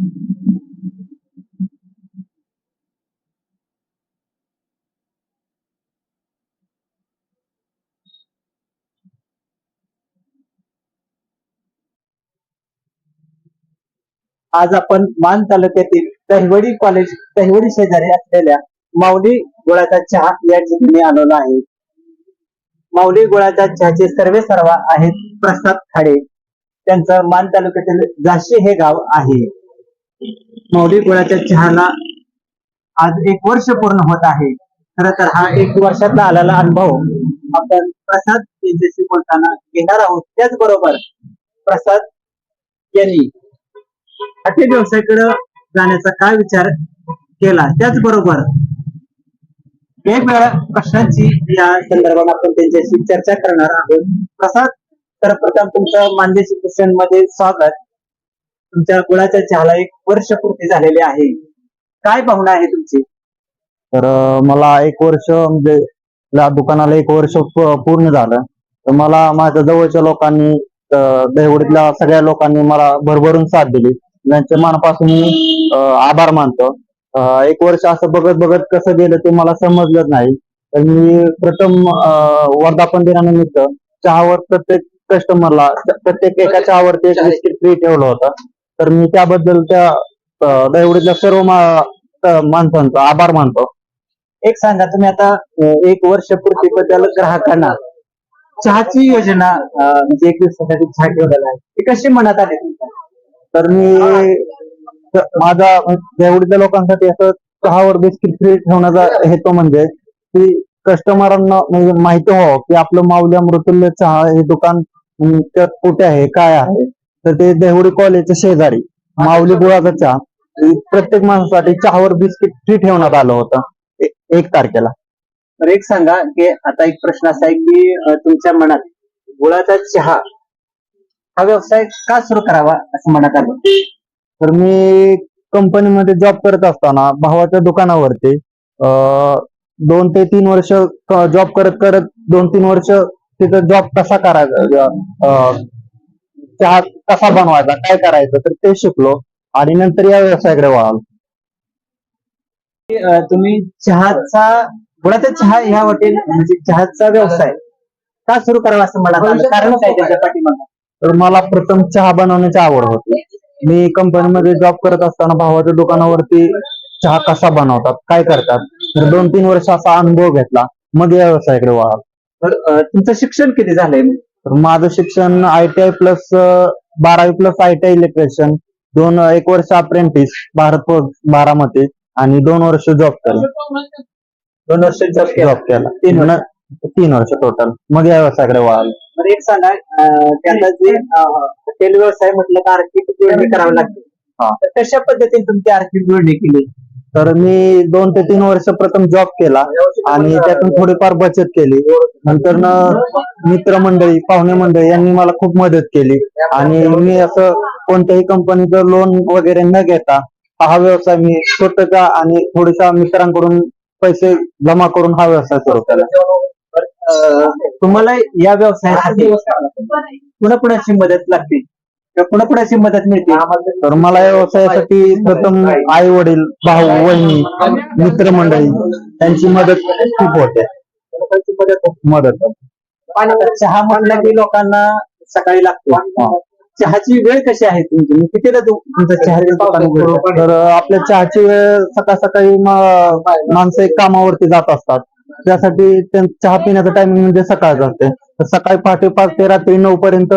आज आपण मान तालुक्यातील दहिवडी कॉलेज दहिवडी शेजारी असलेल्या माऊली गुळाचा चहा या ठिकाणी आलेला आहे. माऊली गुळाच्या चहाचे सर्वे सर्वा आहेत प्रसाद खाडे. त्यांचं मान तालुक्यातील जाशी हे गाव आहे. माऊली गुळाच्या चहाला आज एक वर्ष पूर्ण होत आहे. खर तर हा एक वर्षातला आलेला अनुभव आपण प्रसाद यांच्याशी बोलताना घेणार आहोत. त्याचबरोबर प्रसाद यांनी हॉटेल व्यवसायाकडे जाण्याचा काय विचार केला? त्याचबरोबर वेगवेगळ्या प्रश्नांची या संदर्भात आपण त्यांच्याशी चर्चा करणार आहोत. प्रसाद तर प्रथम तुमचं मानदेशी कुशनमध्ये स्वागत. तुमच्या गुळाच्या चहाला एक वर्ष पूर्ती झालेले आहे. काय भावना आहे तुमची? तर मला एक वर्ष म्हणजे या दुकानाला एक वर्ष प- पूर्ण झालं. तर मला माझ्या जवळच्या लोकांनी अं, सगळ्या लोकांनी मला भरभरून साथ दिली. त्यांच्या मनापासून मी अं, आभार मानतो. अं, एक वर्ष असं बघत बघत कसं गेलं ते मला समजलंच नाही. तर मी प्रथम अं, वर्धापन दिनानिमित्त चहावर प्रत्येक कस्टमरला प्रत्येक एका चहावरती एक बिस्किट फ्री ठेवलं होतं. तर मी त्याबद्दल त्या दहिवडीतल्या सर्व माणसांचा आभार मानतो. एक सांगा तुम्ही आता एक वर्ष त्याला ग्राहकांना चहाची योजना म्हणजे एक दिवसासाठी चहा ठेवलेला आहे. ती कशी मनात आली तर मी माझा म्हणजे देवडीच्या लोकांसाठी असं चहावर बिस्किट फ्री ठेवण्याचा हेतू म्हणजे की कस्टमरांना म्हणजे माहिती व्हावं की आपलं माऊली अमृतुल्य चहा हे दुकान त्यात कुठे आहे काय आहे? तर ते देवडी कॉलेजच्या शेजारी माऊली गुळाचा चहा. प्रत्येक माणसासाठी चहावर बिस्किट फ्री ठेवण्यात आलं होतं एक तारखेला. तर एक सांगा की आता एक प्रश्न असा आहे की अं, तुमच्या मनात गुळाचा चहा हा व्यवसाय का सुरू करावा असं मनात आलं? तर मी कंपनीमध्ये जॉब करत असताना भावाच्या दुकानावरती अं, दोन ते तीन वर्ष जॉब करत करत दोन तीन वर्ष तिथं जॉब कसा करायचा अं, चहा कसा बनवायचा काय करायचं तर ते शिकलो आणि नंतर या व्यवसायाकडे वळालो. अं, तुम्ही चहाचा गुळाचा चहा ह्या हॉटेल म्हणजे चहाचा व्यवसाय का सुरू करावा असं आलं कारण काय त्याच्या पाठीमागं? तर मला प्रथम चहा बनवण्याची आवड होती. मी कंपनीमध्ये जॉब करत असताना भावाच्या दुकानावरती चहा कसा बनवतात काय करतात तर दोन तीन वर्ष असा अनुभव घेतला. मग या व्यवसायाकडे वळालो. तर अं, तुमचं शिक्षण किती झालंय? तर माझं शिक्षण आय टी आय प्लस बारावी plus I T I electrician दोन एक वर्ष अप्रेंटिस भारत बारामती आणि दोन वर्ष जॉब केला. दोन वर्ष जॉब केला. जॉब केला. तीन तीन वर्ष टोटल मग या व्यवसायाकडे वळालो एक सांगा जे हॉटेल व्यवसाय म्हटलं तर आर्थिक जुळणी करावी लागते. हा. तर कशा पद्धतीने तुमची आर्थिक जुळणी केली? तर मी दोन ते तीन वर्ष प्रथम जॉब केला आणि त्यातून थोडीफार बचत केली. नंतर मित्रमंडळी पाहुणे मंडळी यांनी मला खूप मदत केली. आणि मी असं कोणत्याही कंपनीचं लोन वगैरे न घेता हा व्यवसाय मी स्वतःचा आणि थोड्याशा मित्रांकडून पैसे जमा करून हा व्यवसाय सुरू केला. तुम्हाला या व्यवसायासाठी कुणाकुणाची मदत लागते? किंवा कुणाकुणाची मदत मिळते? तर मला या व्यवसायासाठी प्रथम आई वडील भाऊ वहिनी मित्रमंडळी यांची मदत खूप होते. लोकांची मदत. होते. चहा म्हटलं की लोकांना सकाळी लागतो. चहाची वेळ कशी आहे तुमची? म्हणजे कितीला तू- तुमचं चहाचं दुकान उघडतं? तर आपल्या चहाची वेळ सकाळ सकाळी म- माणसं एक कामावरती जात असतात. त्यासाठी त्यां- चहा पिण्याचं टायमिंग म्हणजे सकाळचं असते तर सकाळी पहाटे पाच ते रात्री नऊ पर्यंत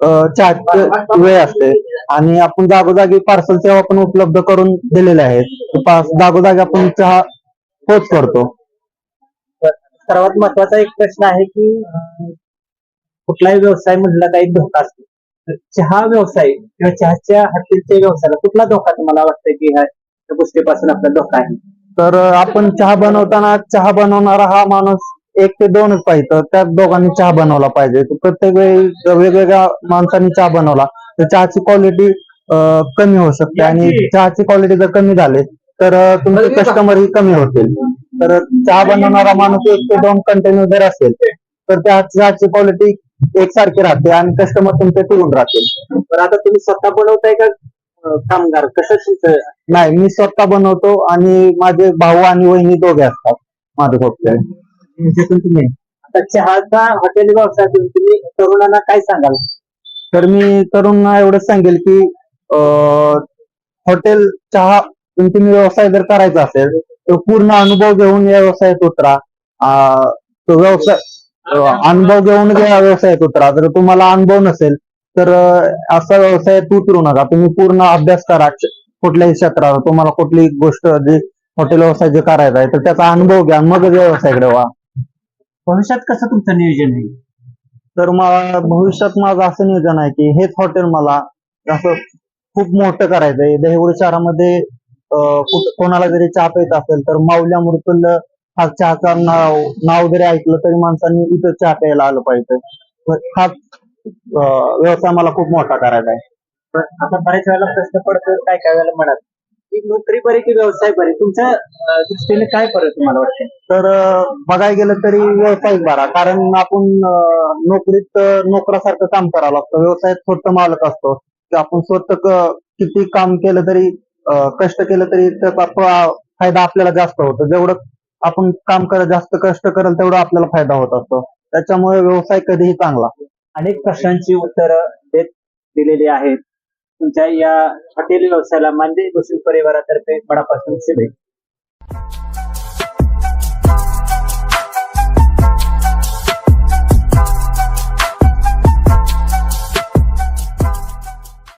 चहाची वेळ असते. आणि आपण जागोजागी पार्सल सेवा पण उपलब्ध करून दिलेल्या आहेत. जागोजागी आपण चहा पोच करतो. सर्वात महत्त्वाचा एक प्रश्न आहे की कुठलाही व्यवसाय म्हटलं काही धोका असतो. चहा व्यवसाय किंवा चहाच्या हॉटेलच्या व्यवसायाला कुठला धोका तुम्हाला वाटतं की ह्या गोष्टीपासून आपला धोका आहे? तर आपण चहा बनवताना चहा बनवणारा हा माणूस एक ते दोनच पाहिजे तर त्या दोघांनी चहा बनवला पाहिजे. प्रत्येक वेळी जर वेगवेगळ्या माणसांनी चहा बनवला तर चहाची क्वालिटी कमी होऊ शकते. आणि चहाची क्वालिटी जर कमी झाली तर तुमचे कस्टमर ही कमी होतील. तर चहा बनवणारा माणूस एक ते दोन कंटिन्यू जर असेल तर त्या चहाची क्वालिटी एकसारखी राहते आणि कस्टमर तुमचे टिकून राहतील. तर आता तुम्ही स्वतः बनवताय का कामगार? कसं नाही मी स्वतः बनवतो आणि माझे भाऊ आणि वहिनी दोघे असतात माझ्यासोबत ह्याच्यातून तुम्ही आता चहाचा हॉटेल व्यवसायातून तुम्ही तरुणांना काय सांगाल? तर मी तरुणांना एवढंच सांगेल की अं, हॉटेल चहा तुम्ही व्यवसाय जर करायचा असेल तर पूर्ण अनुभव घेऊन या व्यवसायात उतरा. तो व्यवसाय अनुभव घेऊन या व्यवसायात उतरा. जर तुम्हाला अनुभव नसेल तर असा व्यवसायात उतरू नका. तुम्ही पूर्ण अभ्यास करा. कुठल्याही क्षेत्रात तुम्हाला कुठली गोष्ट जी हॉटेल व्यवसाय जे करायचा आहे तर त्याचा अनुभव घ्या मगच व्यवसायाकडे व्हा भविष्यात कसं तुमचं नियोजन आहे तर मला भविष्यात माझं असं नियोजन आहे की हेच हॉटेल मला असं खूप मोठं करायचं आहे. दहिवडी शहरामध्ये कोणाला जरी चहा प्यायचा असेल तर माऊल्या मृतुल्य हा चहाचा नाव नाव जरी ऐकलं तरी माणसांनी इथं चहा प्यायला आलं पाहिजे. अं, व्यवसाय मला खूप मोठा करायचा आहे. आता बऱ्याच वेळेला प्रश्न पडतो काय काय वेळेला म्हणत? की नोकरी बरी की व्यवसाय बरी? तुमच्या अं, दृष्टीने काय फरक तुम्हाला वाटतं? तर अं, बघायला गेलं तरी व्यवसायिक बरा. कारण आपण अं, नोकरीत अं, नोकरासारखं काम करावं लागतं. व्यवसायात स्वतः मालक असतो. की आपण स्वतः क- किती काम केलं तरी अं, कष्ट केलं तरी त्याचा फ- फायदा आपल्याला जास्त होतो. जेवढं आपण काम करत जास्त कष्ट करेल तेवढा आपल्याला फायदा होत असतो. त्याच्यामुळे व्यवसाय कधीही चांगला. अनेक प्रश्नांची उत्तरं देत दिलेली आहेत. तुमच्या या हॉटेल व्यवसायाला मानदेश बसून परिवारातर्फे मनापासून शुभेच्छा.